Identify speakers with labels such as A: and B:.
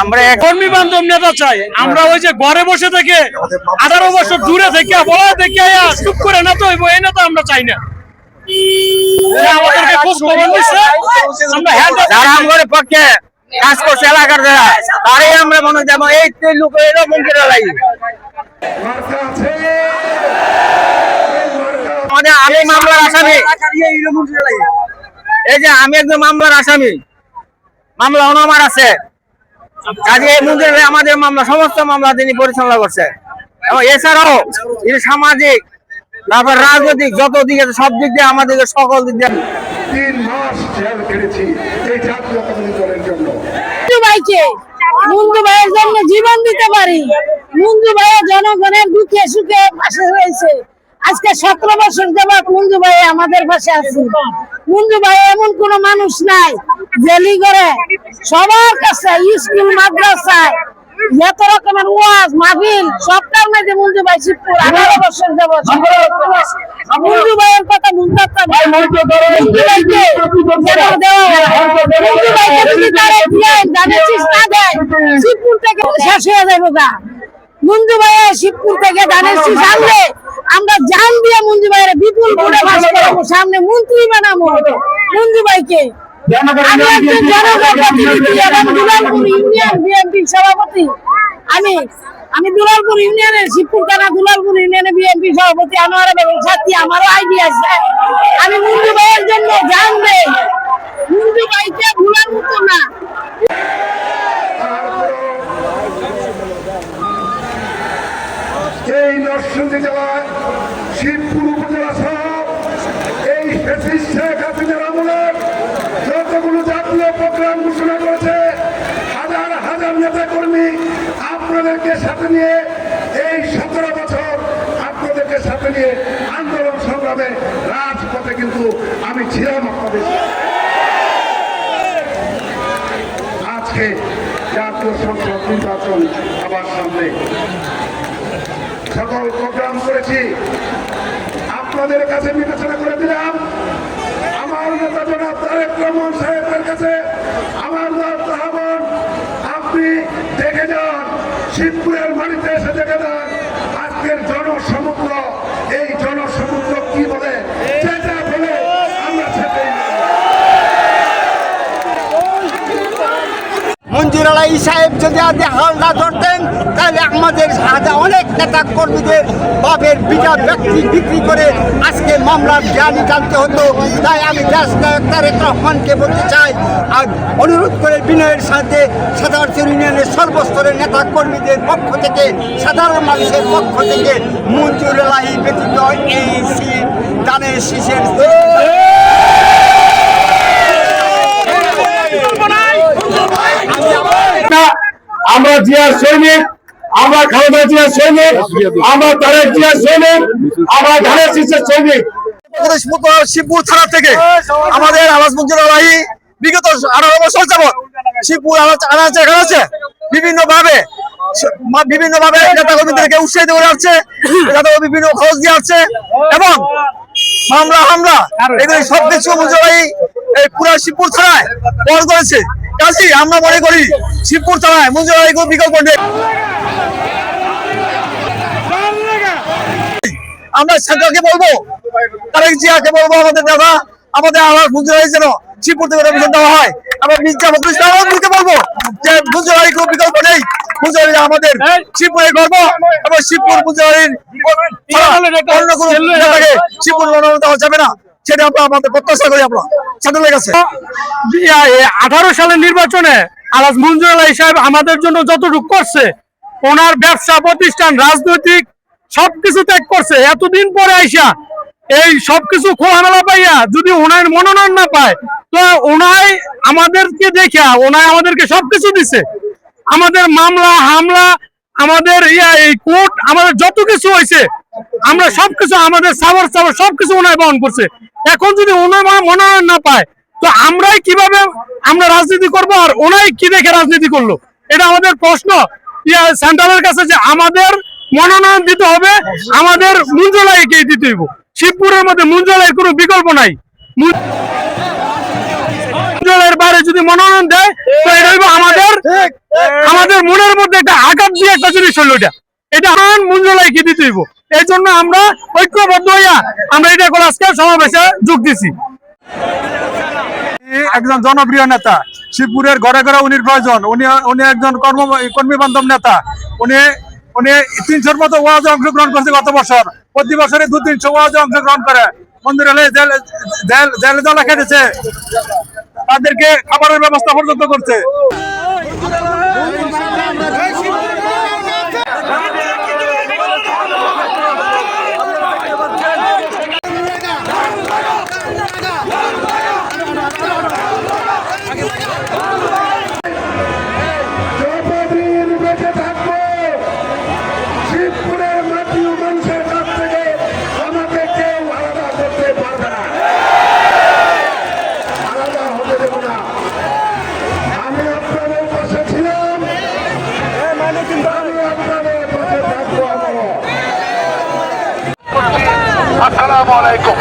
A: আমরা
B: কর্মী বান্ধব নেতা চাই। আমরা ওই যে ঘরে বসে থেকে আঠারো বছর দূরে থেকে বলা থেকে চুপ করে না তো হইবো এই নেতা আমরা চাই না। আমরা হ্যান্ড
A: যারা আমাদের পক্ষে কাজ করছে এলাকার যারা তারাই আমরা মনে যাব এই লোক লাগি আমাদের আমি মামলার আসামি। এই যে আমি একজন মামলার আসামি। মামলা অনামার আছে। কাজে এই মন্দিরে আমাদের মামলা সমস্ত মামলা তিনি পরিচালনা করছে এবং এছাড়াও তিনি সামাজিক তারপর রাজনৈতিক যত দিক আছে সব দিক দিয়ে আমাদেরকে সকল দিক দিয়ে
C: তিন মাস জেল কেটেছি এই জাতীয়তাবাদী দলের জন্য।
D: ভাইকে মুন্দু ভাইয়ের জন্য জীবন দিতে পারি। মুন্দু ভাইয়ের জনগণের দুঃখে সুখে পাশে রয়েছে। আজকে সতেরো বছর যাবৎ মুন্দু ভাই আমাদের পাশে আছে মুন্দু ভাই এমন কোন মানুষ নাই জেলি করে সবার কাছে স্কুল মাদ্রাসায় যত রকমের ওয়াজ মাহফিল সবটার মধ্যে মুন্দু ভাই শিবপুর আঠারো বছর যাবৎ। মুন্দু ভাইয়ের কথা শিবপুর থেকে শেষ হয়ে যাবে মুন্দু ভাইয়া শিবপুর থেকে ধানের শীষ আনলে আমরা জান দিয়ে মুন্দু ভাইয়ের বিপুল ভোটে বাস করাবো। সামনে মন্ত্রী বানাবো। মুন্দু ভাইকে। আমি একজন জনপ্রতিনিধি এবং দুলালপুর ইউনিয়ন বিএনপির সভাপতি। আমি আমি দুলালপুর ইউনিয়নের শিবপুর থানা দুলালপুর ইউনিয়নের বিএনপি সভাপতি আনোয়ারা বেগম সাথী আমারও আইডিয়া আছে। আমি মুন্দু ভাইয়ের জন্য জানবে মুন্দু ভাইকে ভুলার মতো না।
C: এই নরসিংদী জেলায় শিবপুর উপজেলা সহ এই ফেসিস শেখ হাসিনার আমলের যতগুলো জাতীয় প্রোগ্রাম ঘোষণা করেছে, হাজার হাজার নেতা কর্মী আপনাদেরকে সাথে নিয়ে এই সতেরো বছর আপনাদেরকে সাথে নিয়ে আন্দোলন সংগ্রামে রাজপথে কিন্তু আমি ছিলাম আপনাদের আজকে জাতীয় সংসদ নির্বাচন আবার সামনে। সকল প্রোগ্রাম করেছি। আপনাদের কাছে বিবেচনা করে দিলাম। আমার নেতা জনাব তারেক রহমান সাহেবের কাছে আমার আহ্বান আপনি দেখে যান, শিবপুরের মাটিতে এসে দেখে যান, আজকের জনসমুদ্র, এই জনসমুদ্র কি বলে যেটা বলে আমরা সেটাই মানব।
E: আলাই সাহেব যদি আজ হাল না ধরতেন তাহলে আমাদের সাদা অনেক নেতা কর্মীদের বাপের বিটা ব্যক্তি বিক্রি করে আজকে মামলার জ্ঞানী টানতে হতো। তাই আমি দেশ নায়ক তারেক রহমানকে বলতে চাই, আর অনুরোধ করে বিনয়ের সাথে সাধারণ ইউনিয়নের সর্বস্তরের নেতা কর্মীদের পক্ষ থেকে, সাধারণ মানুষের পক্ষ থেকে মঞ্জুর আলাই ব্যতীত এই দানের শীষের
F: না, আমরা জিয়ার সৈনিক, আমরা খালেদা জিয়ার সৈনিক, আমরা তারেক জিয়ার সৈনিক, আমরা ধানের শীষের সৈনিক।
E: শিবপুর থানা থেকে আমাদের আওয়াজ মঞ্জুর আলাহি বিগত আঠারো বছর যাবৎ শিবপুর আনাচে আছে। বিভিন্ন ভাবে বিভিন্ন ভাবে নেতা কর্মীদেরকে উৎসাহিত করে আসছে, নেতা বিভিন্ন খরচ দিয়ে আসছে, এবং মামলা, হামলা, এগুলি সবকিছু মঞ্জুরাই এই পুরা শিবপুর থানায় বহন করেছে। কাজেই আমরা মনে করি শিবপুর থানায় মঞ্জুরাই কোনো বিকল্প আমরা সেন্ট্রালকে বলব তারেক জিয়াকে বলব আমাদের দাদা আমাদের আমার মুজুরাই যেন শিবপুর থেকে অভিযান দেওয়া হয়। আমরা মির্জা ফখরুল বলব যে মুজুরাই কোনো বিকল্প নেই। মুজুরাই আমাদের শিবপুরের গর্ব এবং শিবপুর মুজুরাইর অন্য কোনো শিবপুর দেওয়া যাবে না। সেটা আমরা আমাদের প্রত্যাশা করি আমরা। সেন্ট্রালের কাছে।
B: আঠারো সালের নির্বাচনে আলাজ সাহেব আমাদের জন্য যতটুকু করছে, ওনার ব্যবসা, প্রতিষ্ঠান, রাজনৈতিক সবকিছু ত্যাগ করছে। এতদিন পরে আইসা এই সবকিছু পাইয়া যদি ওনার মনোনয়ন না পায়, তো আমাদেরকে আমাদেরকে সবকিছু দিছে। আমাদের মামলা, হামলা, আমাদের ইয়া, এই কোর্ট, আমাদের যত কিছু হয়েছে আমরা সবকিছু, আমাদের সাবর সাবর সবকিছু ওনায় বহন করছে। এখন যদি মনোনয়ন না পায়, তো আমরাই কীভাবে আমরা রাজনীতি করব আর ওনাই কি দেখে রাজনীতি করল? এটা আমাদের প্রশ্ন। সেন্ট্রালের কাছে যে আমাদের মনোনয়ন দিতে হবে, আমাদের মুঞ্জলাইকে দিতে হইব। শিবপুরের মধ্যে মুঞ্জলাইয়ের কোনো বিকল্প নাই। মুঞ্জ- মন্ত্রণালয়ের বাইরে যদি মনোনয়ন দেয়, তো এটা হইবো আমাদের আমাদের মনের মধ্যে একটা আঘাত দিয়ে একটা জিনিস হলো এটা। এটা মন্ত্রণালয়কে দিতে হইব। এই জন্য আমরা ঐক্যবদ্ধ হইয়া আমরা এটা করে আজকে সমাবেশে যোগ দিছি। একজন জনপ্রিয় নেতা, শিবপুরের ঘরে ঘরে উনি প্রয়োজন। উনি উনি একজন কর্ম, কর্মী বান্ধব নেতা। উনি উনি তিনশোর মতো ওয়াজে অংশগ্রহণ করছে গত বছর। প্রতি বছরে দু তিনশো ওয়াজে অংশগ্রহণ করে। মন্দিরে জেল, জলা খেটেছে। তাদেরকে খাবারের ব্যবস্থা পর্যন্ত করছে।
C: আসসালামু আলাইকুম।